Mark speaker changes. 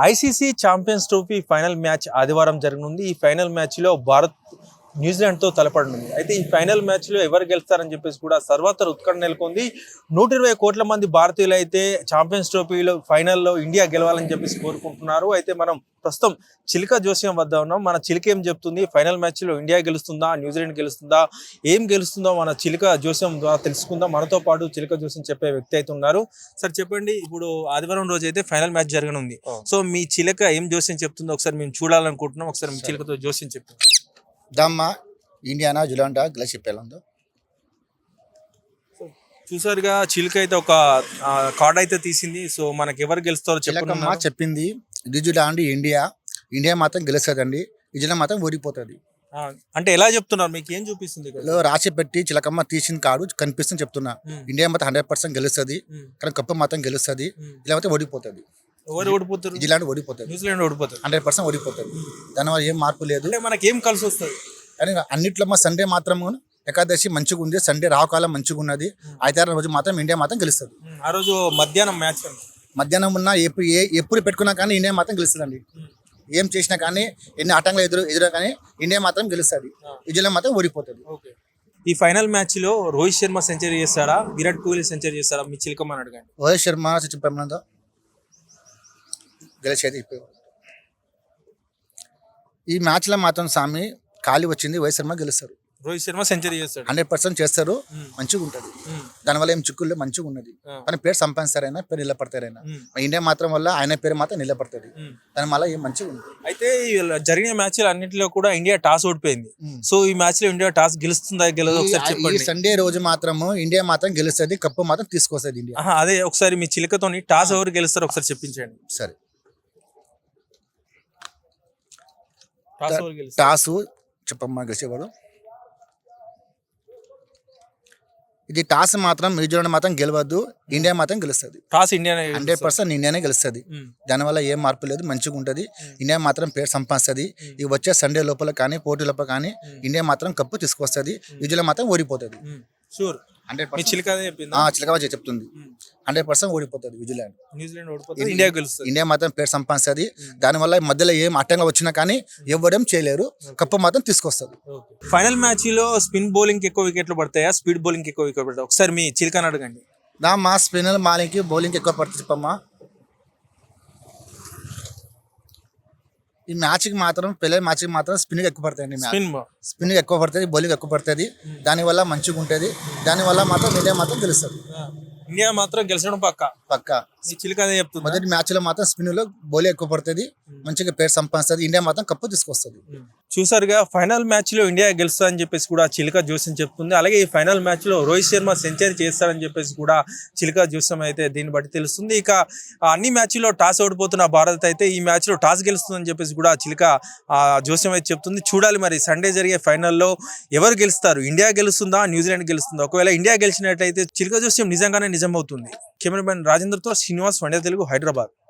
Speaker 1: ICC champions trophy final match ఆదివారం జరగనుంది. ఈ ఫైనల్ మ్యాచ్లో భారత్ న్యూజిలాండ్తో తలపడనుంది. అయితే ఈ ఫైనల్ మ్యాచ్లో ఎవరు గెలుస్తారని చెప్పేసి కూడా సర్వత్ర ఉత్కంఠ నెలకొంది. నూట ఇరవై కోట్ల మంది భారతీయులు అయితే ఛాంపియన్స్ ట్రోఫీలో ఫైనల్లో ఇండియా గెలవాలని చెప్పేసి కోరుకుంటున్నారు. అయితే మనం ప్రస్తుతం చిలిక జోస్యం వద్ద ఉన్నాం. మన చిలిక ఏం చెప్తుంది? ఫైనల్ మ్యాచ్లో ఇండియా గెలుస్తుందా? న్యూజిలాండ్ గెలుస్తుందా? ఏం గెలుస్తుందో మన చిలిక జోస్యం ద్వారా తెలుసుకుందాం. మనతో పాటు చిలిక జోస్యం చెప్పే వ్యక్తి అయితే ఉన్నారు. సార్ చెప్పండి. ఇప్పుడు ఆదివారం రోజు అయితే ఫైనల్ మ్యాచ్ జరగనుంది. సో మీ చిలక ఏం జోస్యం చెప్తుందో ఒకసారి మేము చూడాలనుకుంటున్నాం. ఒకసారి మీ చిలకతో జోస్యం చెప్తుంది
Speaker 2: దమ్మ ఇండియానా జులాండా గెలిచి చెప్పాలందో
Speaker 1: చూసారుగా చిలుక అయితే ఒక కార్డ్ అయితే తీసింది. సో మనకి ఎవరు గెలుస్తారో చెప్పండి
Speaker 2: చెప్పింది న్యూజిలాండ్ ఇండియా. ఇండియా మాత్రం గెలుస్తుందండి. న్యూజిలాండ్ మాత్రం ఓడిపోతుంది.
Speaker 1: అంటే ఎలా చెప్తున్నారు? మీకు ఏం చూపిస్తుంది
Speaker 2: రాసి పెట్టి చిలకమ్మ తీసిన కాడు కనిపిస్తుంది చెప్తున్నా.
Speaker 1: ఉమ్,
Speaker 2: ఇండియా మాత్రం హండ్రెడ్ పర్సెంట్ గెలుస్తుంది.
Speaker 1: ఉమ్,
Speaker 2: కానీ కప్పు మాత్రం గెలుస్తుంది. ఇలా మాత్రం ఓడిపోతుంది.
Speaker 1: ఎవరు ఓడిపోతారు?
Speaker 2: న్యూజిలాండ్ ఓడిపోతుంది
Speaker 1: న్యూజిలాండ్ ఓడిపోతారు.
Speaker 2: హండ్రెడ్ పర్సెంట్ ఓడిపోతుంది దానివల్ల ఏం మార్పు లేదు.
Speaker 1: అంటే మనకి ఏం కలిసి వస్తుంది?
Speaker 2: కానీ అన్నిట్లో మా సండే మాత్రం ఏకాదశి మంచిగా ఉంది. సండే రావుకాలం మంచిగా ఉన్నది. ఆదివారం రోజు మాత్రం ఇండియా మాత్రం గెలుస్తుంది.
Speaker 1: ఆ రోజు మధ్యాహ్నం మ్యాచ్
Speaker 2: మధ్యాహ్నం ఉన్న ఎప్పుడు ఏ ఎప్పుడు పెట్టుకున్నా కానీ ఇండియా మాత్రం గెలుస్తుందండి. ఏం చేసినా కానీ ఎన్ని ఆటంకాలు ఎదురు ఎదురు కానీ ఇండియా మాత్రం గెలుస్తుంది. న్యూజిలాండ్ మాత్రం ఓడిపోతుంది.
Speaker 1: ఓకే. ఈ ఫైనల్ మ్యాచ్లో రోహిత్ శర్మ సెంచరీ చేస్తాడా? విరాట్ కోహ్లీ సెంచరీ చేస్తాడా? మీ చిలకమని అడగండి.
Speaker 2: రోహిత్ శర్మ సచిన్ పెమ్మనంతో గెలిచేది ఈ మ్యాచ్లో మాత్రం స్వామి ఖాళీ వచ్చింది రోహిత్ శర్మ గెలుస్తారు.
Speaker 1: రోహిత్ శర్మ సెంచరీ చేస్తాడు.
Speaker 2: హండ్రెడ్ పర్సెంట్ చేస్తారు మంచిగా ఉంటుంది. దానివల్ల ఏం చిక్కుల్లో మంచిగా ఉన్నది. కానీ పేరు సంపాదిస్తారైనా పేరు నిలబడతారైనా. ఇండియా మాత్రం వల్ల ఆయన పేరు మాత్రం నిలబడుతుంది. దాని వల్ల ఏం మంచిగా ఉంది.
Speaker 1: అయితే ఈ జరిగిన మ్యాచ్లు అన్నింటిలో కూడా ఇండియా టాస్ ఓడిపోయింది. సో ఈ మ్యాచ్లో ఇండియా టాస్ గెలుస్తుందా గెలదు ఒకసారి చెప్పండి.
Speaker 2: సండే రోజు మాత్రము ఇండియా మాత్రం గెలుస్తుంది కప్పు మాత్రం తీసుకొస్తుంది ఇండియా.
Speaker 1: అదే ఒకసారి మీ చిలకతోని టాస్ ఎవరు గెలుస్తారో ఒకసారి చెప్పించండి.
Speaker 2: సరే.
Speaker 1: టాస్
Speaker 2: చెప్పమ్మా గెలిచేవాడు ఇది టాస్ మాత్రం న్యూజిలాండ్ మాత్రం గెలవద్దు ఇండియా మాత్రం గెలుస్తుంది.
Speaker 1: టాస్ ఇండియా
Speaker 2: హండ్రెడ్ పర్సెంట్ ఇండియానే గెలుస్తుంది. దానివల్ల ఏం మార్పు లేదు మంచిగా ఉంటుంది. ఇండియా మాత్రం పేరు సంపాదిస్తుంది. ఈ వచ్చే సండే లోపల కానీ పోటీ లోపల కానీ ఇండియా మాత్రం కప్పు తీసుకొస్తుంది. న్యూజిలాండ్ మాత్రం ఓడిపోతుంది.
Speaker 1: షూర్.
Speaker 2: హండ్రెడ్
Speaker 1: మీ
Speaker 2: పర్సెంట్.
Speaker 1: చిలక
Speaker 2: చిలకవాజీ చెప్తుంది. హండ్రెడ్ పర్సెంట్ ఓడిపోతుంది న్యూజిలాండ్
Speaker 1: న్యూజిలాండ్ ఓడిపోతుంది ఇండియా గెలుస్తుంది.
Speaker 2: ఇండియా మాత్రం పేరు సంపాదిస్తుంది. దానివల్ల మధ్యలో ఏం అట్టంగా వచ్చినా కానీ ఇవ్వడం చేయలేరు. కప్పు మాత్రం తీసుకొస్తుంది.
Speaker 1: ఫైనల్ మ్యాచ్లో స్పిన్ బౌలింగ్ ఎక్కువ వికెట్లు పడతాయా? స్పీడ్ బౌలింగ్ ఎక్కువ వికెట్ పడతాయి? ఒకసారి మీ చిలకని అడగండి.
Speaker 2: నా మా స్పిన్నర్ మాలింగ్కి బౌలింగ్ ఎక్కువ పడుతుంది చెప్పమ్మా. ఈ మ్యాచ్కి మాత్రం పిల్లల మ్యాచ్కి మాత్రం స్పిన్కి ఎక్కువ పడుతుంది
Speaker 1: స్పిన్
Speaker 2: స్పిన్కి ఎక్కువ పడుతుంది బౌలింగ్ ఎక్కువ పడుతుంది. దానివల్ల మంచిగా ఉంటుంది దానివల్ల మాత్రం ఇండియా మాత్రం గెలుస్తుంది.
Speaker 1: ఇండియా మాత్రం గెలిచడం పక్క.
Speaker 2: పక్కా.
Speaker 1: చిలక అదే చెప్తుంది?
Speaker 2: మొదటి మ్యాచ్లో మాత్రం స్పిన్లో బౌలింగ్ ఎక్కువ పడుతుంది. మంచిగా పేరు సంపాదిస్తుంది. ఇండియా మాత్రం కప్పు తీసుకొస్తుంది.
Speaker 1: చూసారుగా ఫైనల్ మ్యాచ్లో ఇండియా గెలుస్తుందని చెప్పేసి కూడా చిలక జోస్యం చెప్తుంది. అలాగే ఈ ఫైనల్ మ్యాచ్లో రోహిత్ శర్మ సెంచరీ చేస్తారని చెప్పేసి కూడా చిలక జోస్యం అయితే దీన్ని బట్టి తెలుస్తుంది. ఇక అన్ని మ్యాచ్లో టాస్ ఓడిపోతున్న భారత్ అయితే ఈ మ్యాచ్లో టాస్ గెలుస్తుందని చెప్పేసి కూడా చిలక ఆ, జోస్యం అయితే చెప్తుంది. చూడాలి మరి సండే జరిగే ఫైనల్లో ఎవరు గెలుస్తారు? ఇండియా గెలుస్తుందా? న్యూజిలాండ్ గెలుస్తుందా? ఒకవేళ ఇండియా గెలిచినట్టయితే చిలక జోస్యం నిజంగానే నిజమవుతుంది. కెమెరామెన్ రాజేంద్రతో శ్రీనివాస్ వండే తెలుగు హైదరాబాద్.